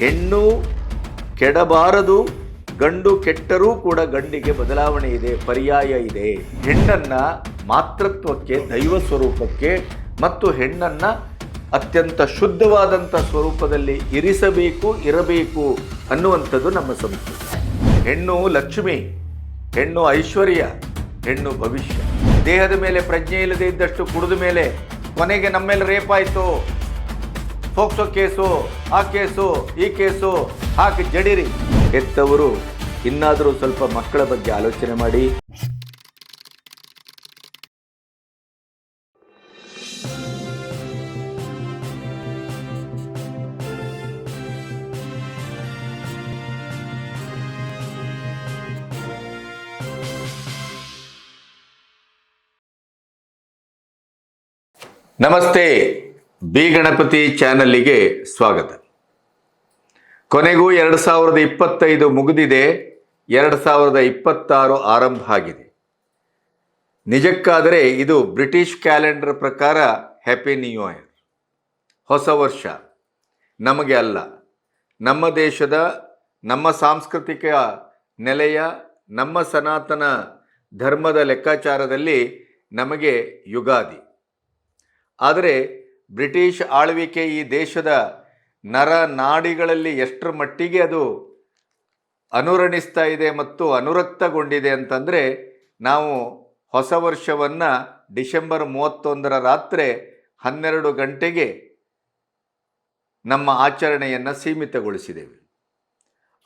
ಹೆಣ್ಣು ಕೆಡಬಾರದು, ಗಂಡು ಕೆಟ್ಟರೂ ಕೂಡ ಗಂಡಿಗೆ ಬದಲಾವಣೆ ಇದೆ, ಪರ್ಯಾಯ ಇದೆ. ಹೆಣ್ಣನ್ನ ಮಾತೃತ್ವಕ್ಕೆ, ದೈವ ಸ್ವರೂಪಕ್ಕೆ ಮತ್ತು ಹೆಣ್ಣನ್ನ ಅತ್ಯಂತ ಶುದ್ಧವಾದಂಥ ಸ್ವರೂಪದಲ್ಲಿ ಇರಿಸಬೇಕು, ಇರಬೇಕು ಅನ್ನುವಂಥದ್ದು ನಮ್ಮ ಸಂಸ್ಕೃತಿ. ಹೆಣ್ಣು ಲಕ್ಷ್ಮಿ, ಹೆಣ್ಣು ಐಶ್ವರ್ಯ, ಹೆಣ್ಣು ಭವಿಷ್ಯ. ದೇಹದ ಮೇಲೆ ಪ್ರಜ್ಞೆ ಇಲ್ಲದೆ ಇದ್ದಷ್ಟು ಕುಡಿದ ಮೇಲೆ ಕೊನೆಗೆ ನಮ್ಮ ಮೇಲೆ ಫೋಕ್ಸೋ ಕೇಸು, ಆ ಕೇಸು, ಈ ಕೇಸು ಹಾಕಿ ಜಡಿರಿ. ಹೆತ್ತವರು, ಇನ್ನಾದರೂ ಸ್ವಲ್ಪ ಮಕ್ಕಳ ಬಗ್ಗೆ ಆಲೋಚನೆ ಮಾಡಿ. ನಮಸ್ತೆ. ಬಿ ಗಣಪತಿ ಚಾನಲ್ಲಿಗೆ ಸ್ವಾಗತ. ಕೊನೆಗೂ ಎರಡು ಸಾವಿರದ ಇಪ್ಪತ್ತೈದು ಮುಗಿದಿದೆ, ಎರಡು ಸಾವಿರದ ಇಪ್ಪತ್ತಾರು ಆರಂಭ ಆಗಿದೆ. ನಿಜಕ್ಕಾದರೆ ಇದು ಬ್ರಿಟಿಷ್ ಕ್ಯಾಲೆಂಡರ್ ಪ್ರಕಾರ ಹ್ಯಾಪಿ ನ್ಯೂ ಇಯರ್. ಹೊಸ ವರ್ಷ. ನಮಗೆ ಅಲ್ಲ, ನಮ್ಮ ದೇಶದ, ನಮ್ಮ ಸಾಂಸ್ಕೃತಿಕ ನೆಲೆಯ, ನಮ್ಮ ಸನಾತನ ಧರ್ಮದ ಲೆಕ್ಕಾಚಾರದಲ್ಲಿ ನಮಗೆ ಯುಗಾದಿ. ಆದರೆ ಬ್ರಿಟಿಷ್ ಆಳ್ವಿಕೆ ಈ ದೇಶದ ನರ ನಾಡಿಗಳಲ್ಲಿ ಎಷ್ಟರ ಮಟ್ಟಿಗೆ ಅದು ಅನುರಣಿಸ್ತಾ ಇದೆ ಮತ್ತು ಅನುರಕ್ತಗೊಂಡಿದೆ ಅಂತಂದರೆ ನಾವು ಹೊಸ ವರ್ಷವನ್ನು ಡಿಸೆಂಬರ್ ಮೂವತ್ತೊಂದರ ರಾತ್ರಿ ಹನ್ನೆರಡು ಗಂಟೆಗೆ ನಮ್ಮ ಆಚರಣೆಯನ್ನು ಸೀಮಿತಗೊಳಿಸಿದ್ದೇವೆ.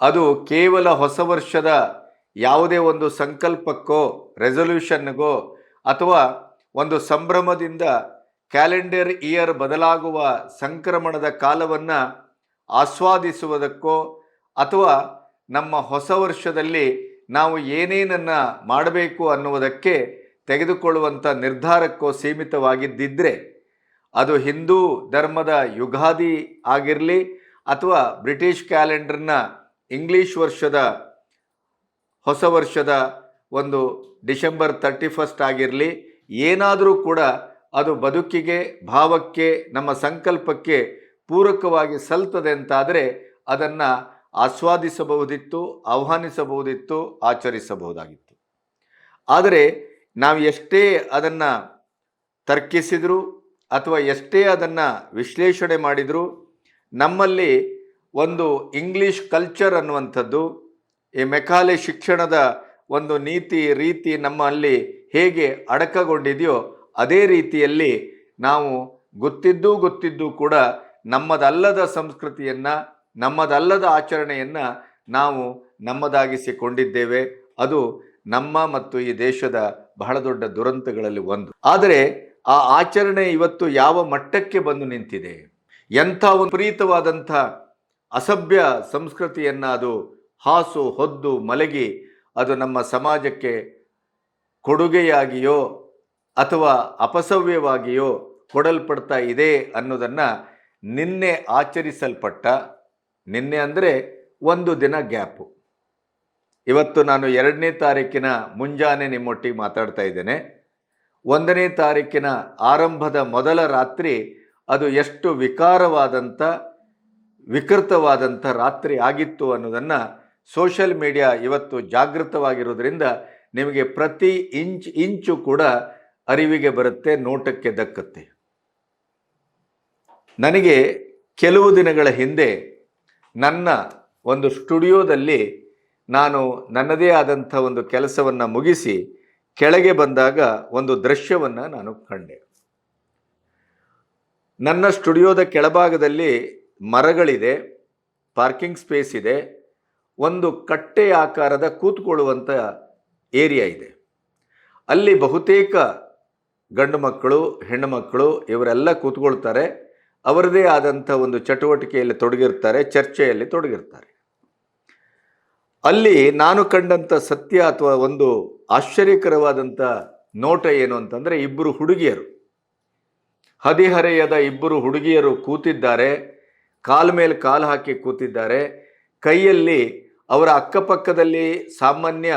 ಅದು ಕೇವಲ ಹೊಸ ವರ್ಷದ ಯಾವುದೇ ಒಂದು ಸಂಕಲ್ಪಕ್ಕೋ ರೆಸೊಲ್ಯೂಷನ್ಗೋ ಅಥವಾ ಒಂದು ಸಂಭ್ರಮದಿಂದ ಕ್ಯಾಲೆಂಡರ್ ಇಯರ್ ಬದಲಾಗುವ ಸಂಕ್ರಮಣದ ಕಾಲವನ್ನು ಆಸ್ವಾದಿಸುವುದಕ್ಕೋ ಅಥವಾ ನಮ್ಮ ಹೊಸ ವರ್ಷದಲ್ಲಿ ನಾವು ಏನೇನನ್ನು ಮಾಡಬೇಕು ಅನ್ನುವುದಕ್ಕೆ ತೆಗೆದುಕೊಳ್ಳುವಂಥ ನಿರ್ಧಾರಕ್ಕೋ ಸೀಮಿತವಾಗಿದ್ದಿದ್ದರೆ ಅದು ಹಿಂದೂ ಧರ್ಮದ ಯುಗಾದಿ ಆಗಿರಲಿ ಅಥವಾ ಬ್ರಿಟಿಷ್ ಕ್ಯಾಲೆಂಡರ್ನ ಇಂಗ್ಲೀಷ್ ವರ್ಷದ, ಹೊಸ ವರ್ಷದ ಒಂದು ಡಿಸೆಂಬರ್ ತರ್ಟಿ ಫಸ್ಟ್ ಆಗಿರಲಿ, ಏನಾದರೂ ಕೂಡ ಅದು ಬದುಕಿಗೆ, ಭಾವಕ್ಕೆ, ನಮ್ಮ ಸಂಕಲ್ಪಕ್ಕೆ ಪೂರಕವಾಗಿ ಸಲ್ತದೆ ಅಂತಾದರೆ ಅದನ್ನು ಆಸ್ವಾದಿಸಬಹುದಿತ್ತು, ಆಹ್ವಾನಿಸಬಹುದಿತ್ತು, ಆಚರಿಸಬಹುದಾಗಿತ್ತು. ಆದರೆ ನಾವು ಎಷ್ಟೇ ಅದನ್ನು ತರ್ಕಿಸಿದ್ರು ಅಥವಾ ಎಷ್ಟೇ ಅದನ್ನು ವಿಶ್ಲೇಷಣೆ ಮಾಡಿದರೂ, ನಮ್ಮಲ್ಲಿ ಒಂದು ಇಂಗ್ಲೀಷ್ ಕಲ್ಚರ್ ಅನ್ನುವಂಥದ್ದು, ಈ ಮೆಕಾಲೆ ಶಿಕ್ಷಣದ ಒಂದು ನೀತಿ, ರೀತಿ ನಮ್ಮಲ್ಲಿ ಹೇಗೆ ಅಡಕಗೊಂಡಿದೆಯೋ ಅದೇ ರೀತಿಯಲ್ಲಿ ನಾವು ಗೊತ್ತಿದ್ದೂ ಗೊತ್ತಿದ್ದೂ ಕೂಡ ನಮ್ಮದಲ್ಲದ ಸಂಸ್ಕೃತಿಯನ್ನು, ನಮ್ಮದಲ್ಲದ ಆಚರಣೆಯನ್ನು ನಾವು ನಮ್ಮದಾಗಿಸಿಕೊಂಡಿದ್ದೇವೆ. ಅದು ನಮ್ಮ ಮತ್ತು ಈ ದೇಶದ ಬಹಳ ದೊಡ್ಡ ದುರಂತಗಳಲ್ಲಿ ಒಂದು. ಆದರೆ ಆ ಆಚರಣೆ ಇವತ್ತು ಯಾವ ಮಟ್ಟಕ್ಕೆ ಬಂದು ನಿಂತಿದೆ? ಎಂಥ ವಿಪರೀತವಾದಂಥ ಅಸಭ್ಯ ಸಂಸ್ಕೃತಿಯನ್ನು ಅದು ಹಾಸು, ಹೊದ್ದು, ಮಲಗಿ ಅದು ನಮ್ಮ ಸಮಾಜಕ್ಕೆ ಕೊಡುಗೆಯಾಗಿಯೋ ಅಥವಾ ಅಪಸವ್ಯವಾಗಿಯೋ ಕೊಡಲ್ಪಡ್ತಾ ಇದೆ ಅನ್ನೋದನ್ನು ನಿನ್ನೆ ಆಚರಿಸಲ್ಪಟ್ಟ, ನಿನ್ನೆ ಅಂದರೆ ಒಂದು ದಿನ ಗ್ಯಾಪು. ಇವತ್ತು ನಾನು ಎರಡನೇ ತಾರೀಕಿನ ಮುಂಜಾನೆ ನಿಮ್ಮೊಟ್ಟಿಗೆ ಮಾತಾಡ್ತಾ ಇದ್ದೇನೆ. ಒಂದನೇ ತಾರೀಕಿನ ಆರಂಭದ ಮೊದಲ ರಾತ್ರಿ ಅದು ಎಷ್ಟು ವಿಕಾರವಾದಂಥ ವಿಕೃತವಾದಂಥ ರಾತ್ರಿ ಆಗಿತ್ತು ಅನ್ನೋದನ್ನು ಸೋಷಿಯಲ್ ಮೀಡಿಯಾ ಇವತ್ತು ಜಾಗೃತವಾಗಿರೋದ್ರಿಂದ ನಿಮಗೆ ಪ್ರತಿ ಇಂಚ್, ಇಂಚು ಕೂಡ ಅರಿವಿಗೆ ಬರುತ್ತೆ, ನೋಟಕ್ಕೆ ದಕ್ಕತ್ತೆ. ನನಗೆ ಕೆಲವು ದಿನಗಳ ಹಿಂದೆ ನನ್ನ ಒಂದು ಸ್ಟುಡಿಯೋದಲ್ಲಿ ನಾನು ನನ್ನದೇ ಆದಂಥ ಒಂದು ಕೆಲಸವನ್ನು ಮುಗಿಸಿ ಕೆಳಗೆ ಬಂದಾಗ ಒಂದು ದೃಶ್ಯವನ್ನು ನಾನು ಕಂಡೆ. ನನ್ನ ಸ್ಟುಡಿಯೋದ ಕೆಳಭಾಗದಲ್ಲಿ ಮರಗಳಿದೆ, ಪಾರ್ಕಿಂಗ್ ಸ್ಪೇಸ್ ಇದೆ, ಒಂದು ಕಟ್ಟೆ ಆಕಾರದ ಕೂತ್ಕೊಳ್ಳುವಂಥ ಏರಿಯಾ ಇದೆ. ಅಲ್ಲಿ ಬಹುತೇಕ ಗಂಡು ಮಕ್ಕಳು, ಹೆಣ್ಣು ಮಕ್ಕಳು ಇವರೆಲ್ಲ ಕೂತ್ಕೊಳ್ತಾರೆ. ಅವರದೇ ಆದಂಥ ಒಂದು ಚಟುವಟಿಕೆಯಲ್ಲಿ ತೊಡಗಿರ್ತಾರೆ, ಚರ್ಚೆಯಲ್ಲಿ ತೊಡಗಿರ್ತಾರೆ. ಅಲ್ಲಿ ನಾನು ಕಂಡಂಥ ಸತ್ಯ ಅಥವಾ ಒಂದು ಆಶ್ಚರ್ಯಕರವಾದಂಥ ನೋಟ ಏನು ಅಂತಂದರೆ ಇಬ್ಬರು ಹುಡುಗಿಯರು. ಹದಿಹರೆಯದ ಇಬ್ಬರು ಹುಡುಗಿಯರು ಕೂತಿದ್ದಾರೆ, ಕಾಲ ಮೇಲೆ ಕಾಲು ಹಾಕಿ ಕೂತಿದ್ದಾರೆ. ಕೈಯಲ್ಲಿ ಅವರ ಅಕ್ಕಪಕ್ಕದಲ್ಲಿ ಸಾಮಾನ್ಯ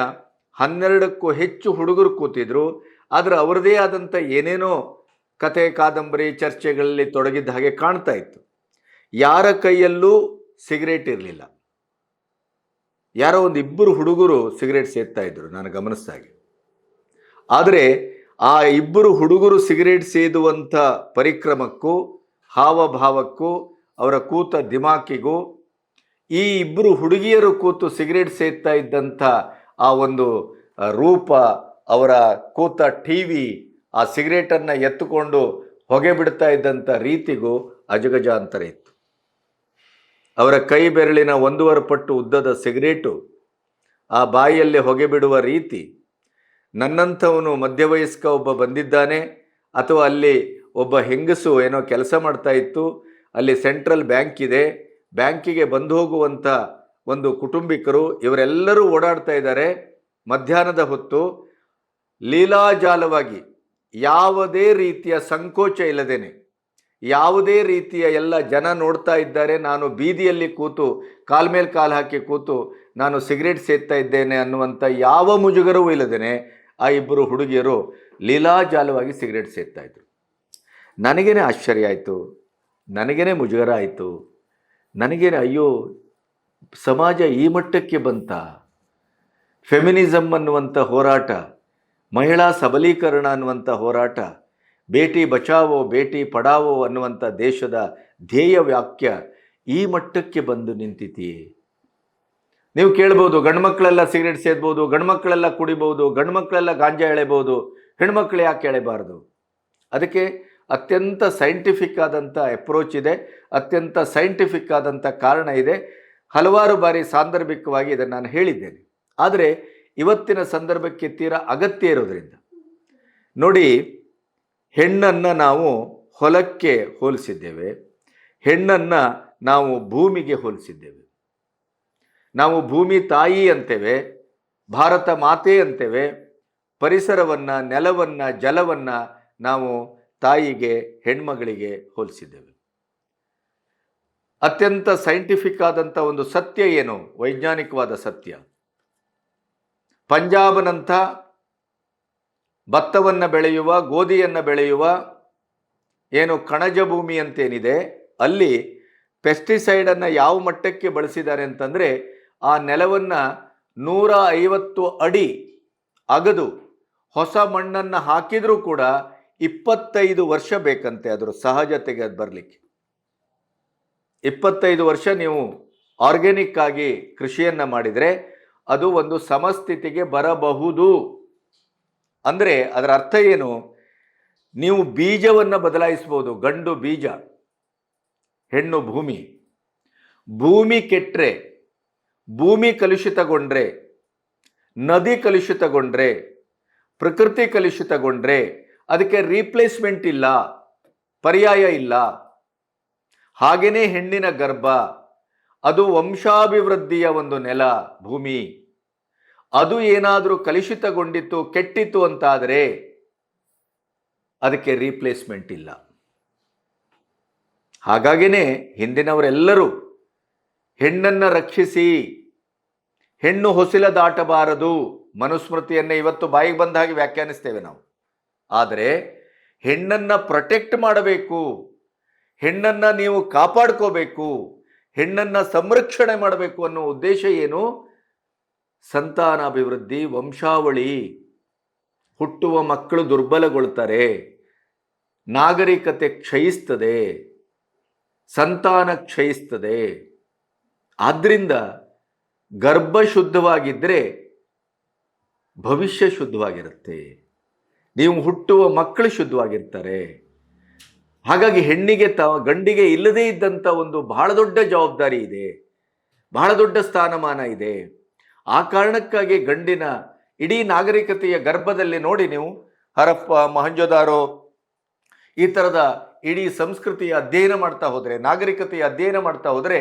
ಹನ್ನೆರಡಕ್ಕೂ ಹೆಚ್ಚು ಹುಡುಗರು ಕೂತಿದ್ರು. ಆದರೆ ಅವರದೇ ಆದಂಥ ಏನೇನೋ ಕತೆ ಕಾದಂಬರಿ, ಚರ್ಚೆಗಳಲ್ಲಿ ತೊಡಗಿದ್ದ ಹಾಗೆ ಕಾಣ್ತಾ ಇತ್ತು. ಯಾರ ಕೈಯಲ್ಲೂ ಸಿಗರೇಟ್ ಇರಲಿಲ್ಲ. ಯಾರೋ ಒಂದು ಇಬ್ಬರು ಹುಡುಗರು ಸಿಗರೇಟ್ ಸೇದ್ತಾ ಇದ್ರು ನಾನು ಗಮನಿಸ್ದಾಗೆ ಆದರೆ ಆ ಇಬ್ಬರು ಹುಡುಗರು ಸಿಗರೇಟ್ ಸೇದುವಂಥ ಪರಿಕ್ರಮಕ್ಕೂ, ಹಾವಭಾವಕ್ಕೂ, ಅವರ ಕೂತ ದಿಮಾಕಿಗೂ, ಈ ಇಬ್ಬರು ಹುಡುಗಿಯರು ಕೂತು ಸಿಗರೇಟ್ ಸೇದ್ತಾ ಇದ್ದಂಥ ಆ ಒಂದು ರೂಪ ಅವರ ಕೂತ ಟಿ ವಿ ಆ ಸಿಗರೇಟನ್ನು ಎತ್ತುಕೊಂಡು ಹೊಗೆ ಬಿಡ್ತಾ ಇದ್ದಂಥ ರೀತಿಗೂ ಅಜಗಜಾಂತರ ಇತ್ತು. ಅವರ ಕೈ ಬೆರಳಿನ ಒಂದೂವರೆ ಪಟ್ಟು ಉದ್ದದ ಸಿಗರೇಟು ಆ ಬಾಯಿಯಲ್ಲಿ ಹೊಗೆ ಬಿಡುವ ರೀತಿ ನನ್ನಂಥವನು ಮಧ್ಯವಯಸ್ಕ ಒಬ್ಬ ಬಂದಿದ್ದಾನೆ ಅಥವಾ ಅಲ್ಲಿ ಒಬ್ಬ ಹೆಂಗಸು ಏನೋ ಕೆಲಸ ಮಾಡ್ತಾ ಇತ್ತು, ಅಲ್ಲಿ ಸೆಂಟ್ರಲ್ ಬ್ಯಾಂಕ್ ಇದೆ, ಬ್ಯಾಂಕಿಗೆ ಬಂದು ಹೋಗುವಂಥ ಒಂದು ಕುಟುಂಬಿಕರು ಇವರೆಲ್ಲರೂ ಓಡಾಡ್ತಾ ಇದ್ದಾರೆ ಮಧ್ಯಾಹ್ನದ ಹೊತ್ತು ಲೀಲಾಜಾಲವಾಗಿ ಯಾವುದೇ ರೀತಿಯ ಸಂಕೋಚ ಇಲ್ಲದೇನೆ, ಯಾವುದೇ ರೀತಿಯ ಎಲ್ಲ ಜನ ನೋಡ್ತಾ ಇದ್ದಾರೆ, ನಾನು ಬೀದಿಯಲ್ಲಿ ಕೂತು, ಕಾಲ್ ಮೇಲೆ ಕಾಲು ಹಾಕಿ ಕೂತು ನಾನು ಸಿಗರೇಟ್ ಸೇದ್ತಾ ಇದ್ದೇನೆ ಅನ್ನುವಂಥ ಯಾವ ಮುಜುಗರವೂ ಇಲ್ಲದೇನೆ, ಆ ಇಬ್ಬರು ಹುಡುಗಿಯರು ಲೀಲಾಜಾಲವಾಗಿ ಸಿಗರೇಟ್ ಸೇದ್ತಾ ಇದ್ರು. ನನಗೇನೆ ಆಶ್ಚರ್ಯ ಆಯಿತು, ನನಗೇನೆ ಮುಜುಗರ ಆಯಿತು, ನನಗೇನೆ ಅಯ್ಯೋ, ಸಮಾಜ ಈ ಮಟ್ಟಕ್ಕೆ ಬಂತ ಫೆಮಿನಿಸಮ್ ಅನ್ನುವಂಥ ಹೋರಾಟ ಮಹಿಳಾ ಸಬಲೀಕರಣ ಅನ್ನುವಂಥ ಹೋರಾಟ, ಬೇಟಿ ಬಚಾವೋ, ಬೇಟಿ ಪಡಾವೋ ಅನ್ನುವಂಥ ದೇಶದ ಧ್ಯೇಯ ವಾಕ್ಯ ಈ ಮಟ್ಟಕ್ಕೆ ಬಂದು ನಿಂತಿತಿ ನೀವು ಕೇಳ್ಬೋದು ಗಂಡ್ಮಕ್ಳೆಲ್ಲ ಸಿಗರೇಟ್ ಸೇದ್ಬೋದು ಗಂಡ್ಮಕ್ಳೆಲ್ಲ ಕುಡಿಬೋದು ಗಂಡ್ಮಕ್ಳೆಲ್ಲ ಗಾಂಜಾ ಎಳೆಬೋದು ಹೆಣ್ಮಕ್ಳು ಯಾಕೆ ಎಳೆಬಾರ್ದು? ಅದಕ್ಕೆ ಅತ್ಯಂತ ಸೈಂಟಿಫಿಕ್ ಆದಂಥ ಅಪ್ರೋಚ್ ಇದೆ, ಅತ್ಯಂತ ಸೈಂಟಿಫಿಕ್ ಆದಂಥ ಕಾರಣ ಇದೆ. ಹಲವಾರು ಬಾರಿ ಸಾಂದರ್ಭಿಕವಾಗಿ ಇದನ್ನು ನಾನು ಹೇಳಿದ್ದೇನೆ. ಆದರೆ ಇವತ್ತಿನ ಸಂದರ್ಭಕ್ಕೆ ತೀರಾ ಅಗತ್ಯ ಇರೋದರಿಂದ. ನೋಡಿ, ಹೆಣ್ಣನ್ನು ನಾವು ಹೊಲಕ್ಕೆ ಹೋಲಿಸಿದ್ದೇವೆ. ಹೆಣ್ಣನ್ನು ನಾವು ಭೂಮಿಗೆ ಹೋಲಿಸಿದ್ದೇವೆ. ನಾವು ಭೂಮಿ ತಾಯಿ ಅಂತೇವೆ, ಭಾರತ ಮಾತೆ ಅಂತೇವೆ, ಪರಿಸರವನ್ನು, ನೆಲವನ್ನು, ಜಲವನ್ನು ನಾವು ತಾಯಿಗೆ, ಹೆಣ್ಮಗಳಿಗೆ ಹೋಲಿಸಿದ್ದೇವೆ. ಅತ್ಯಂತ ಸೈಂಟಿಫಿಕ್ ಆದಂಥ ಒಂದು ಸತ್ಯ ಏನು? ವೈಜ್ಞಾನಿಕವಾದ ಸತ್ಯ. ಪಂಜಾಬ್ನಂಥ ಭತ್ತವನ್ನು ಬೆಳೆಯುವ, ಗೋಧಿಯನ್ನು ಬೆಳೆಯುವ ಏನು ಕಣಜ ಭೂಮಿ ಅಂತೇನಿದೆ, ಅಲ್ಲಿ ಪೆಸ್ಟಿಸೈಡನ್ನು ಯಾವ ಮಟ್ಟಕ್ಕೆ ಬಳಸಿದ್ದಾರೆ ಅಂತಂದರೆ ಆ ನೆಲವನ್ನು ನೂರ ಐವತ್ತು ಅಡಿ ಅಗದು ಹೊಸ ಮಣ್ಣನ್ನು ಹಾಕಿದರೂ ಕೂಡ ಇಪ್ಪತ್ತೈದು ವರ್ಷ ಬೇಕಂತೆ ಅದರ ಸಹಜತೆಗೆ ಅದು ಬರಲಿಕ್ಕೆ. ಇಪ್ಪತ್ತೈದು ವರ್ಷ ನೀವು ಆರ್ಗ್ಯಾನಿಕ್ಕಾಗಿ ಕೃಷಿಯನ್ನು ಮಾಡಿದರೆ ಅದು ಒಂದು ಸಮಸ್ಥಿತಿಗೆ ಬರಬಹುದು. ಅಂದರೆ ಅದರ ಅರ್ಥ ಏನು? ನೀವು ಬೀಜವನ್ನು ಬದಲಾಯಿಸ್ಬೋದು, ಗಂಡು ಬೀಜ, ಹೆಣ್ಣು ಭೂಮಿ. ಭೂಮಿ ಕೆಟ್ಟರೆ ಭೂಮಿ ಕಲುಷಿತಗೊಂಡ್ರೆ, ನದಿ ಕಲುಷಿತಗೊಂಡ್ರೆ, ಪ್ರಕೃತಿ ಕಲುಷಿತಗೊಂಡ್ರೆ, ಅದಕ್ಕೆ ರೀಪ್ಲೇಸ್ಮೆಂಟ್ ಇಲ್ಲ, ಪರ್ಯಾಯ ಇಲ್ಲ. ಹಾಗೆಯೇ ಹೆಣ್ಣಿನ ಗರ್ಭ ಅದು ವಂಶಾಭಿವೃದ್ಧಿಯ ಒಂದು ನೆಲ, ಭೂಮಿ. ಅದು ಏನಾದರೂ ಕಲುಷಿತಗೊಂಡಿತ್ತು, ಕೆಟ್ಟಿತ್ತು ಅಂತಾದರೆ ಅದಕ್ಕೆ ರೀಪ್ಲೇಸ್ಮೆಂಟ್ ಇಲ್ಲ. ಹಾಗಾಗಿನೇ ಹಿಂದಿನವರೆಲ್ಲರೂ ಹೆಣ್ಣನ್ನು ರಕ್ಷಿಸಿ, ಹೆಣ್ಣು ಹೊಸಿಲ ದಾಟಬಾರದು ಮನುಸ್ಮೃತಿಯನ್ನು ಇವತ್ತು ಬಾಯಿಗೆ ಬಂದ ಹಾಗೆ ವ್ಯಾಖ್ಯಾನಿಸ್ತೇವೆ ನಾವು. ಆದರೆ ಹೆಣ್ಣನ್ನು ಪ್ರೊಟೆಕ್ಟ್ ಮಾಡಬೇಕು, ಹೆಣ್ಣನ್ನು ನೀವು ಕಾಪಾಡ್ಕೋಬೇಕು ಹೆಣ್ಣನ್ನು ಸಂರಕ್ಷಣೆ ಮಾಡಬೇಕು ಅನ್ನೋ ಉದ್ದೇಶ ಏನು? ಸಂತಾನಾಭಿವೃದ್ಧಿ ವಂಶಾವಳಿ. ಹುಟ್ಟುವ ಮಕ್ಕಳು ದುರ್ಬಲಗೊಳ್ತಾರೆ. ನಾಗರಿಕತೆ ಕ್ಷಯಿಸ್ತದೆ. ಸಂತಾನ ಕ್ಷಯಿಸ್ತದೆ. ಆದ್ದರಿಂದ ಗರ್ಭ ಶುದ್ಧವಾಗಿದ್ದರೆ ಭವಿಷ್ಯ ಶುದ್ಧವಾಗಿರುತ್ತೆ. ನೀವು ಹುಟ್ಟುವ ಮಕ್ಕಳು ಶುದ್ಧವಾಗಿರ್ತಾರೆ. ಹಾಗಾಗಿ ಹೆಣ್ಣಿಗೆ ತ, ಗಂಡಿಗೆ ಇಲ್ಲದೇ ಇದ್ದಂಥ ಒಂದು ಬಹಳ ದೊಡ್ಡ ಜವಾಬ್ದಾರಿ ಇದೆ. ಬಹಳ ದೊಡ್ಡ ಸ್ಥಾನಮಾನ ಇದೆ. ಆ ಕಾರಣಕ್ಕಾಗಿ ಗಂಡಿನ ಇಡೀ ನಾಗರಿಕತೆಯ ಗರ್ಭದಲ್ಲಿ ನೋಡಿ ನೀವು, ಹರಪ್ಪ, ಮಹಂಜೋದಾರೋ, ಈ ಥರದ ಇಡೀ ಸಂಸ್ಕೃತಿಯ ಅಧ್ಯಯನ ಮಾಡ್ತಾ ಹೋದರೆ, ನಾಗರಿಕತೆಯ ಅಧ್ಯಯನ ಮಾಡ್ತಾ ಹೋದರೆ,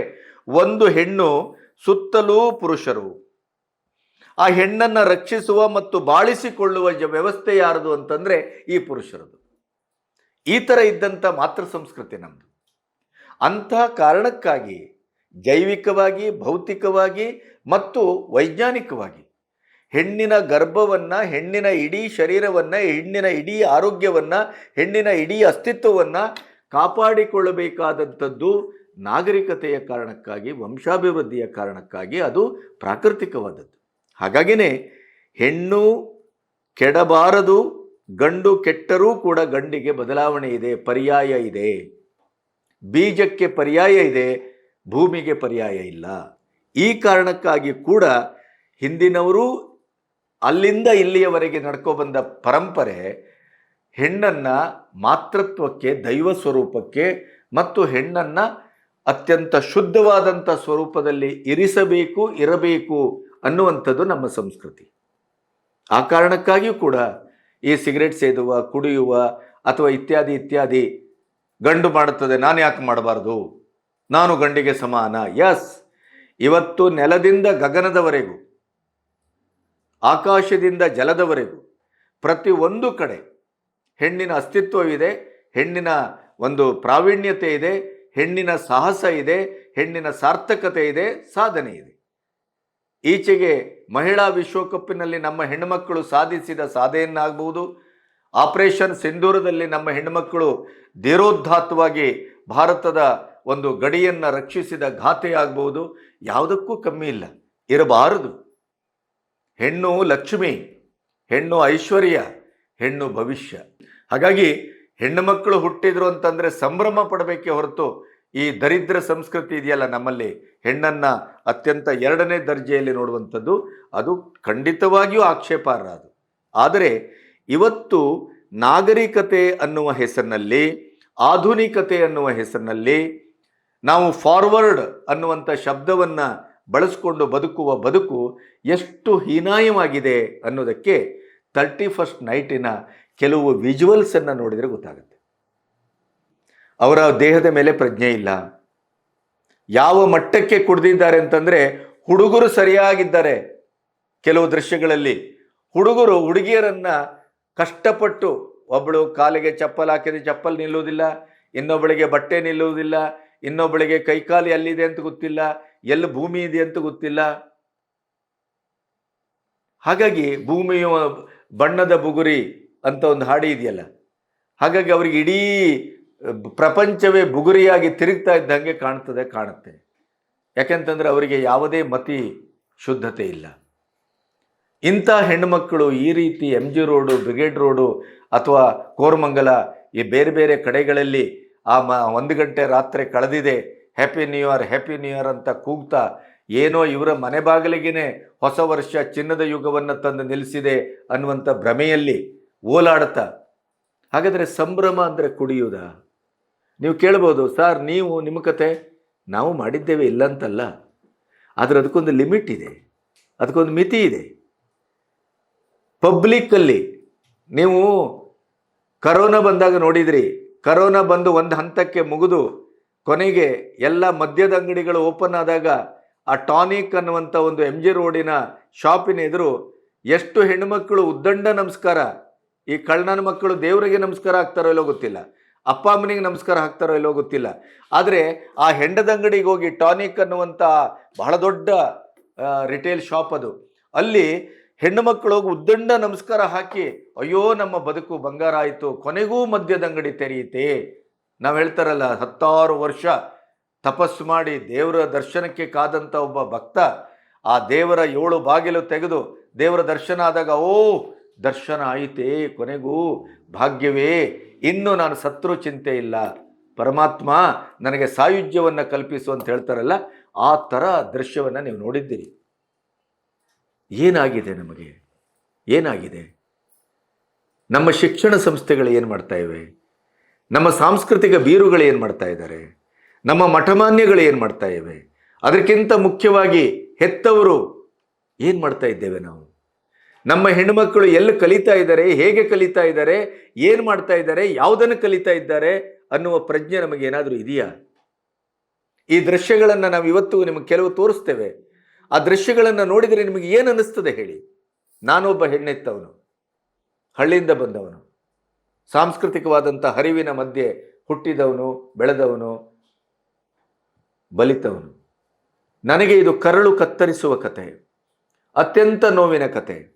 ಒಂದು ಹೆಣ್ಣು ಸುತ್ತಲೂ ಪುರುಷರು. ಆ ಹೆಣ್ಣನ್ನು ರಕ್ಷಿಸುವ ಮತ್ತು ಬಾಳಿಸಿಕೊಳ್ಳುವ ವ್ಯವಸ್ಥೆ ಯಾರದು ಅಂತಂದರೆ ಈ ಪುರುಷರದು. ಈ ಥರ ಇದ್ದಂಥ ಮಾತೃ ಸಂಸ್ಕೃತಿ ನಮ್ಮದು ಅಂತಹ ಕಾರಣಕ್ಕಾಗಿ, ಜೈವಿಕವಾಗಿ, ಭೌತಿಕವಾಗಿ ಮತ್ತು ವೈಜ್ಞಾನಿಕವಾಗಿ ಹೆಣ್ಣಿನ ಗರ್ಭವನ್ನು, ಹೆಣ್ಣಿನ ಇಡೀ ಶರೀರವನ್ನು, ಹೆಣ್ಣಿನ ಇಡೀ ಆರೋಗ್ಯವನ್ನು, ಹೆಣ್ಣಿನ ಇಡೀ ಅಸ್ತಿತ್ವವನ್ನು ಕಾಪಾಡಿಕೊಳ್ಳಬೇಕಾದಂಥದ್ದು ನಾಗರಿಕತೆಯ ಕಾರಣಕ್ಕಾಗಿ, ವಂಶಾಭಿವೃದ್ಧಿಯ ಕಾರಣಕ್ಕಾಗಿ ಅದು ಪ್ರಾಕೃತಿಕವಾದದ್ದು. ಹಾಗಾಗಿಯೇ ಹೆಣ್ಣು ಕೆಡಬಾರದು ಗಂಡು ಕೆಟ್ಟರೂ ಕೂಡ ಗಂಡಿಗೆ ಬದಲಾವಣೆ ಇದೆ, ಪರ್ಯಾಯ ಇದೆ. ಬೀಜಕ್ಕೆ ಪರ್ಯಾಯ ಇದೆ, ಭೂಮಿಗೆ ಪರ್ಯಾಯ ಇಲ್ಲ. ಈ ಕಾರಣಕ್ಕಾಗಿ ಕೂಡ ಹಿಂದಿನವರು ಅಲ್ಲಿಂದ ಇಲ್ಲಿಯವರೆಗೆ ನಡ್ಕೊಬಂದ ಪರಂಪರೆ ಹೆಣ್ಣನ್ನು ಮಾತೃತ್ವಕ್ಕೆ, ದೈವ ಸ್ವರೂಪಕ್ಕೆ ಮತ್ತು ಹೆಣ್ಣನ್ನು ಅತ್ಯಂತ ಶುದ್ಧವಾದಂಥ ಸ್ವರೂಪದಲ್ಲಿ ಇರಿಸಬೇಕು, ಇರಬೇಕು ಅನ್ನುವಂಥದ್ದು ನಮ್ಮ ಸಂಸ್ಕೃತಿ. ಆ ಕಾರಣಕ್ಕಾಗಿಯೂ ಕೂಡ ಈ ಸಿಗರೇಟ್ ಸೇದುವ, ಕುಡಿಯುವ ಅಥವಾ ಇತ್ಯಾದಿ ಇತ್ಯಾದಿ ಗಂಡು ಮಾಡುತ್ತದೆ, ನಾನು ಯಾಕೆ ಮಾಡಬಾರ್ದು? ನಾನು ಗಂಡಿಗೆ ಸಮಾನ. ಎಸ್ ಇವತ್ತು ನೆಲದಿಂದ ಗಗನದವರೆಗೂ, ಆಕಾಶದಿಂದ ಜಲದವರೆಗೂ, ಪ್ರತಿ ಒಂದು ಕಡೆ ಹೆಣ್ಣಿನ ಅಸ್ತಿತ್ವವಿದೆ, ಹೆಣ್ಣಿನ ಒಂದು ಪ್ರಾವೀಣ್ಯತೆ ಇದೆ, ಹೆಣ್ಣಿನ ಸಾಹಸ ಇದೆ, ಹೆಣ್ಣಿನ ಸಾರ್ಥಕತೆ ಇದೆ, ಸಾಧನೆ ಇದೆ. ಈಚೆಗೆ ಮಹಿಳಾ ವಿಶ್ವಕಪ್ಪಿನಲ್ಲಿ ನಮ್ಮ ಹೆಣ್ಣುಮಕ್ಕಳು ಸಾಧಿಸಿದ ಸಾಧೆಯನ್ನಾಗಬಹುದು. ಆಪರೇಷನ್ ಸಿಂಧೂರದಲ್ಲಿ ನಮ್ಮ ಹೆಣ್ಣುಮಕ್ಕಳು ಧೀರೋದ್ಧಾತವಾಗಿ ಭಾರತದ ಒಂದು ಗಡಿಯನ್ನು ರಕ್ಷಿಸಿದ ಘಾತೆಯಾಗಬಹುದು. ಯಾವುದಕ್ಕೂ ಕಮ್ಮಿ ಇಲ್ಲ. ಇರಬಾರದು. ಹೆಣ್ಣು ಲಕ್ಷ್ಮಿ, ಹೆಣ್ಣು ಐಶ್ವರ್ಯ, ಹೆಣ್ಣು ಭವಿಷ್ಯ. ಹಾಗಾಗಿ ಹೆಣ್ಣು ಮಕ್ಕಳು ಹುಟ್ಟಿದ್ರು ಅಂತಂದರೆ ಸಂಭ್ರಮ ಪಡಬೇಕೇ ಹೊರತು ಈ ದರಿದ್ರ ಸಂಸ್ಕೃತಿ ಇದೆಯಲ್ಲ ನಮ್ಮಲ್ಲಿ? ಹೆಣ್ಣನ್ನು ಅತ್ಯಂತ ಎರಡನೇ ದರ್ಜೆಯಲ್ಲಿ ನೋಡುವಂಥದ್ದು, ಅದು ಖಂಡಿತವಾಗಿಯೂ ಆಕ್ಷೇಪಾರ್ಹ ಅದು. ಆದರೆ ಇವತ್ತು ನಾಗರಿಕತೆ ಅನ್ನುವ ಹೆಸರಿನಲ್ಲಿ, ಆಧುನಿಕತೆ ಅನ್ನುವ ಹೆಸರಿನಲ್ಲಿ ನಾವು ಫಾರ್ವರ್ಡ್ ಅನ್ನುವಂಥ ಶಬ್ದವನ್ನು ಬಳಸಿಕೊಂಡು ಬದುಕುವ ಬದುಕು ಎಷ್ಟು ಹೀನಾಯವಾಗಿದೆ ಅನ್ನೋದಕ್ಕೆ ತರ್ಟಿ ಫಸ್ಟ್ ನೈಟಿನ ಕೆಲವು ವಿಜುವಲ್ಸನ್ನು ನೋಡಿದರೆ ಗೊತ್ತಾಗುತ್ತೆ. ಅವರ ದೇಹದ ಮೇಲೆ ಪ್ರಜ್ಞೆ ಇಲ್ಲ. ಯಾವ ಮಟ್ಟಕ್ಕೆ ಕುಡಿದಿದ್ದಾರೆ ಅಂತಂದ್ರೆ ಹುಡುಗರು ಸರಿಯಾಗಿದ್ದಾರೆ ಕೆಲವು ದೃಶ್ಯಗಳಲ್ಲಿ. ಹುಡುಗರು ಹುಡುಗಿಯರನ್ನ ಕಷ್ಟಪಟ್ಟು ಒಬ್ಬಳು ಕಾಲಿಗೆ ಚಪ್ಪಲ್ ಹಾಕಿದ್ರೆ ಚಪ್ಪಲ್ ನಿಲ್ಲುವುದಿಲ್ಲ ಇನ್ನೊಬ್ಬಳಿಗೆ ಬಟ್ಟೆ ನಿಲ್ಲುವುದಿಲ್ಲ ಇನ್ನೊಬ್ಬಳಿಗೆ ಕೈಕಾಲು ಎಲ್ಲಿದೆ ಅಂತ ಗೊತ್ತಿಲ್ಲ, ಎಲ್ಲಿ ಭೂಮಿ ಇದೆ ಅಂತ ಗೊತ್ತಿಲ್ಲ. ಹಾಗಾಗಿ ಭೂಮಿಯ ಬಣ್ಣದ ಬುಗುರಿ ಅಂತ ಒಂದು ಹಾಡಿ ಇದೆಯಲ್ಲ, ಹಾಗಾಗಿ ಅವ್ರಿಗೆ ಇಡೀ ಪ್ರಪಂಚವೇ ಬುಗುರಿಯಾಗಿ ತಿರುಗ್ತಾ ಇದ್ದಂಗೆ ಕಾಣ್ತದೆ, ಕಾಣುತ್ತೆ. ಯಾಕೆಂತಂದರೆ ಅವರಿಗೆ ಯಾವುದೇ ಮತಿ ಶುದ್ಧತೆ ಇಲ್ಲ. ಇಂಥ ಹೆಣ್ಣುಮಕ್ಕಳು ಈ ರೀತಿ M G road, brigade road ಅಥವಾ ಕೋರಮಂಗಲ ಈ ಬೇರೆ ಬೇರೆ ಕಡೆಗಳಲ್ಲಿ ಆ ಮ ಒಂದು ಗಂಟೆ ರಾತ್ರಿ ಕಳೆದಿದೆ, happy new year, happy new year ಅಂತ ಕೂಗ್ತಾ ಏನೋ ಇವರ ಮನೆ ಬಾಗಿಲಿಗೇ ಹೊಸ ವರ್ಷ ಚಿನ್ನದ ಯುಗವನ್ನು ತಂದು ನಿಲ್ಲಿಸಿದೆ ಅನ್ನುವಂಥ ಭ್ರಮೆಯಲ್ಲಿ ಓಲಾಡ್ತಾ ಹಾಗಾದರೆ ಸಂಭ್ರಮ ಅಂದರೆ ಕುಡಿಯುವುದ? ನೀವು ಕೇಳ್ಬೋದು, ಸರ್, ನೀವು, ನಿಮ್ಮ ಕತೆ ನಾವು ಮಾಡಿದ್ದೇವೆ ಇಲ್ಲಂತಲ್ಲ. ಆದರೆ ಅದಕ್ಕೊಂದು ಲಿಮಿಟ್ ಇದೆ. ಅದಕ್ಕೊಂದು ಮಿತಿ ಇದೆ. ಪಬ್ಲಿಕ್ಕಲ್ಲಿ ನೀವು ಕರೋನಾ ಬಂದಾಗ ನೋಡಿದ್ರಿ. ಕರೋನಾ ಬಂದು ಒಂದು ಹಂತಕ್ಕೆ ಮುಗಿದು ಕೊನೆಗೆ ಎಲ್ಲ ಮದ್ಯದ ಅಂಗಡಿಗಳು ಓಪನ್ ಆದಾಗ ಆ ಟಾನಿಕ್ ಅನ್ನುವಂಥ ಒಂದು ಎಂ ಜಿ ರೋಡಿನ ಶಾಪಿನ ಎದುರು ಎಷ್ಟು ಹೆಣ್ಣುಮಕ್ಕಳು ಉದ್ದಂಡ ನಮಸ್ಕಾರ. ಈ ಕಳ್ಳನ ಮಕ್ಕಳು ದೇವರಿಗೆ ನಮಸ್ಕಾರ ಆಗ್ತಾರೋ ಇಲ್ಲೋ ಗೊತ್ತಿಲ್ಲ. ಅಪ್ಪ ಅಮ್ಮನಿಗೆ ನಮಸ್ಕಾರ ಹಾಕ್ತಾರೋ ಇಲ್ಲೋ ಗೊತ್ತಿಲ್ಲ. ಆದರೆ ಆ ಹೆಂಡದಂಗಡಿಗೆ ಹೋಗಿ ಟಾನಿಕ್ ಅನ್ನುವಂಥ ಬಹಳ ದೊಡ್ಡ ರಿಟೇಲ್ ಶಾಪ್ ಅದು. ಅಲ್ಲಿ ಹೆಣ್ಣು ಮಕ್ಕಳು ಹೋಗಿ ಉದ್ದಂಡ ನಮಸ್ಕಾರ ಹಾಕಿ, ಅಯ್ಯೋ, ನಮ್ಮ ಬದುಕು ಬಂಗಾರ ಆಯಿತು, ಕೊನೆಗೂ ಮದ್ಯದಂಗಡಿ ತೆರೆಯುತ್ತೆ. ನಾವು ಹೇಳ್ತಾರಲ್ಲ, ಹತ್ತಾರು ವರ್ಷ ತಪಸ್ಸು ಮಾಡಿ ದೇವರ ದರ್ಶನಕ್ಕೆ ಕಾದಂಥ ಒಬ್ಬ ಭಕ್ತ, ಆ ದೇವರ ಏಳು ಬಾಗಿಲು ತೆಗೆದು ದೇವರ ದರ್ಶನ ಆದಾಗ ಓ ದರ್ಶನ ಆಯಿತೇ ಕೊನೆಗೂ ಭಾಗ್ಯವೇ. ಇನ್ನು ನಾನು ಸತ್ರು ಚಿಂತೆ ಇಲ್ಲ. ಪರಮಾತ್ಮ ನನಗೆ ಸಾಯುಜ್ಯವನ್ನು ಕಲ್ಪಿಸು ಅಂತ ಹೇಳ್ತಾರಲ್ಲ, ಆ ಥರ ದೃಶ್ಯವನ್ನು ನೀವು ನೋಡಿದ್ದೀರಿ. ಏನಾಗಿದೆ ನಮಗೆ? ಏನಾಗಿದೆ? ನಮ್ಮ ಶಿಕ್ಷಣ ಸಂಸ್ಥೆಗಳು ಏನು ಮಾಡ್ತಾ ಇವೆ? ನಮ್ಮ ಸಾಂಸ್ಕೃತಿಕ ಬೀರುಗಳು ಏನು ಮಾಡ್ತಾ ಇದ್ದಾರೆ? ನಮ್ಮ ಮಠಮಾನ್ಯಗಳು ಏನು ಮಾಡ್ತಾ ಇವೆ? ಅದಕ್ಕಿಂತ ಮುಖ್ಯವಾಗಿ ಹೆತ್ತವರು ಏನು ಮಾಡ್ತಾ ಇದ್ದೇವೆ ನಾವು? ನಮ್ಮ ಹೆಣ್ಣುಮಕ್ಕಳು ಎಲ್ಲಿ ಕಲಿತಾ ಇದ್ದಾರೆ, ಹೇಗೆ ಕಲಿತಾ ಇದ್ದಾರೆ, ಏನು ಮಾಡ್ತಾ ಇದ್ದಾರೆ, ಯಾವುದನ್ನು ಕಲಿತಾ ಇದ್ದಾರೆ ಅನ್ನುವ ಪ್ರಜ್ಞೆ ನಮಗೆ ಏನಾದರೂ ಇದೆಯಾ? ಈ ದೃಶ್ಯಗಳನ್ನು ನಾವು ಇವತ್ತು ನಿಮಗೆ ಕೆಲವು ತೋರಿಸ್ತೇವೆ. ಆ ದೃಶ್ಯಗಳನ್ನು ನೋಡಿದರೆ ನಿಮಗೆ ಏನು ಅನ್ನಿಸ್ತದೆ ಹೇಳಿ? ನಾನೊಬ್ಬ ಹೆಣ್ಣೆತ್ತವನು, ಹಳ್ಳಿಯಿಂದ ಬಂದವನು ಸಾಂಸ್ಕೃತಿಕವಾದಂಥ ಹರಿವಿನ ಮಧ್ಯೆ ಹುಟ್ಟಿದವನು, ಬೆಳೆದವನು, ಬಲಿತವನು. ನನಗೆ ಇದು ಕರಳು ಕತ್ತರಿಸುವ ಕತೆ, ಅತ್ಯಂತ ನೋವಿನ ಕತೆ.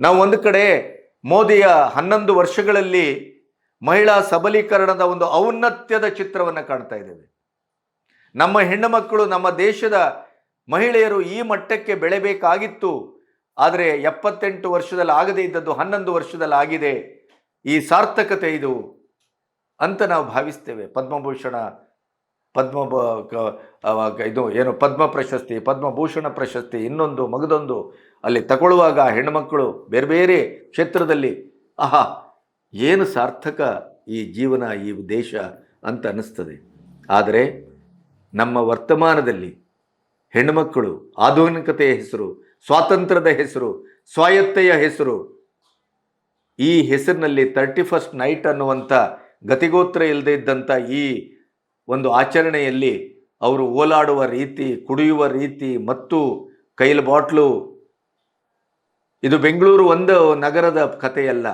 ನಾವು ಒಂದು ಕಡೆ ಮೋದಿಯ ಹನ್ನೊಂದು ವರ್ಷಗಳಲ್ಲಿ ಮಹಿಳಾ ಸಬಲೀಕರಣದ ಒಂದು ಔನ್ನತ್ಯದ ಚಿತ್ರವನ್ನು ಕಾಣ್ತಾ ಇದ್ದೇವೆ. ನಮ್ಮ ಹೆಣ್ಣು ಮಕ್ಕಳು ನಮ್ಮ ದೇಶದ ಮಹಿಳೆಯರು ಈ ಮಟ್ಟಕ್ಕೆ ಬೆಳೆಬೇಕಾಗಿತ್ತು. ಆದರೆ ಎಪ್ಪತ್ತೆಂಟು ವರ್ಷದಲ್ಲಿ ಆಗದೇ ಇದ್ದದ್ದು ಹನ್ನೊಂದು ವರ್ಷದಲ್ಲಿ ಆಗಿದೆ. ಈ ಸಾರ್ಥಕತೆ ಇದು ಅಂತ ನಾವು ಭಾವಿಸ್ತೇವೆ. ಪದ್ಮಭೂಷಣ ಪದ್ಮ ಇದು ಏನು ಪದ್ಮ ಪ್ರಶಸ್ತಿ ಪದ್ಮಭೂಷಣ ಪ್ರಶಸ್ತಿ, ಇನ್ನೊಂದು ಮಗದೊಂದು ಅಲ್ಲಿ ತಗೊಳ್ಳುವಾಗ ಹೆಣ್ಣುಮಕ್ಕಳು ಬೇರೆ ಬೇರೆ ಕ್ಷೇತ್ರದಲ್ಲಿ, ಆಹಾ, ಏನು ಸಾರ್ಥಕ ಈ ಜೀವನ, ಈ ದೇಶ ಅಂತ ಅನ್ನಿಸ್ತದೆ. ಆದರೆ ನಮ್ಮ ವರ್ತಮಾನದಲ್ಲಿ ಹೆಣ್ಣುಮಕ್ಕಳು ಆಧುನಿಕತೆಯ ಹೆಸರು, ಸ್ವಾತಂತ್ರ್ಯದ ಹೆಸರು ಸ್ವಾಯತ್ತೆಯ ಹೆಸರು, ಈ ಹೆಸರಿನಲ್ಲಿ ತರ್ಟಿ ಫಸ್ಟ್ ನೈಟ್ ಅನ್ನುವಂಥ ಗತಿಗೋತ್ರ ಇಲ್ಲದೆ ಇದ್ದಂಥ ಈ ಒಂದು ಆಚರಣೆಯಲ್ಲಿ ಅವರು ಓಲಾಡುವ ರೀತಿ, ಕುಡಿಯುವ ರೀತಿ ಮತ್ತು ಕೈಲ್ ಬಾಟ್ಲು. ಇದು ಬೆಂಗಳೂರು ಒಂದು ನಗರದ ಕಥೆಯಲ್ಲ.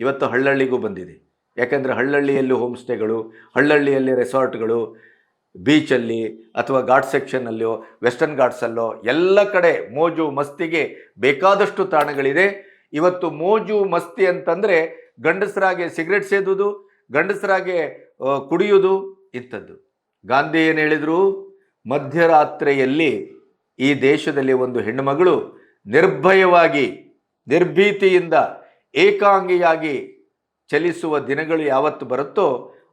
ಇವತ್ತು ಹಳ್ಳಳ್ಳಿಗೂ ಬಂದಿದೆ. ಯಾಕೆಂದರೆ ಹಳ್ಳಳ್ಳಿಯಲ್ಲಿ ಹೋಮ್ ಸ್ಟೇಗಳು ಹಳ್ಳಳ್ಳಿಯಲ್ಲಿ ರೆಸಾರ್ಟ್ಗಳು, ಬೀಚಲ್ಲಿ ಅಥವಾ ಘಾಟ್ ಸೆಕ್ಷನ್ನಲ್ಲೋ, ವೆಸ್ಟರ್ನ್ ಘಾಟ್ಸಲ್ಲೋ, ಎಲ್ಲ ಕಡೆ ಮೋಜು ಮಸ್ತಿಗೆ ಬೇಕಾದಷ್ಟು ತಾಣಗಳಿದೆ. ಇವತ್ತು ಮೋಜು ಮಸ್ತಿ ಅಂತಂದರೆ ಗಂಡಸರಾಗೆ ಸಿಗರೆಟ್ ಸೇದುವುದು ಗಂಡಸರಾಗೆ ಕುಡಿಯುವುದು ಇಂಥದ್ದು ಗಾಂಧಿ ಏನು ಹೇಳಿದರು? ಮಧ್ಯರಾತ್ರಿಯಲ್ಲಿ ಈ ದೇಶದಲ್ಲಿ ಒಂದು ಹೆಣ್ಣುಮಗಳು ನಿರ್ಭಯವಾಗಿ, ನಿರ್ಭೀತಿಯಿಂದ, ಏಕಾಂಗಿಯಾಗಿ ಚಲಿಸುವ ದಿನಗಳು ಯಾವತ್ತು ಬರುತ್ತೋ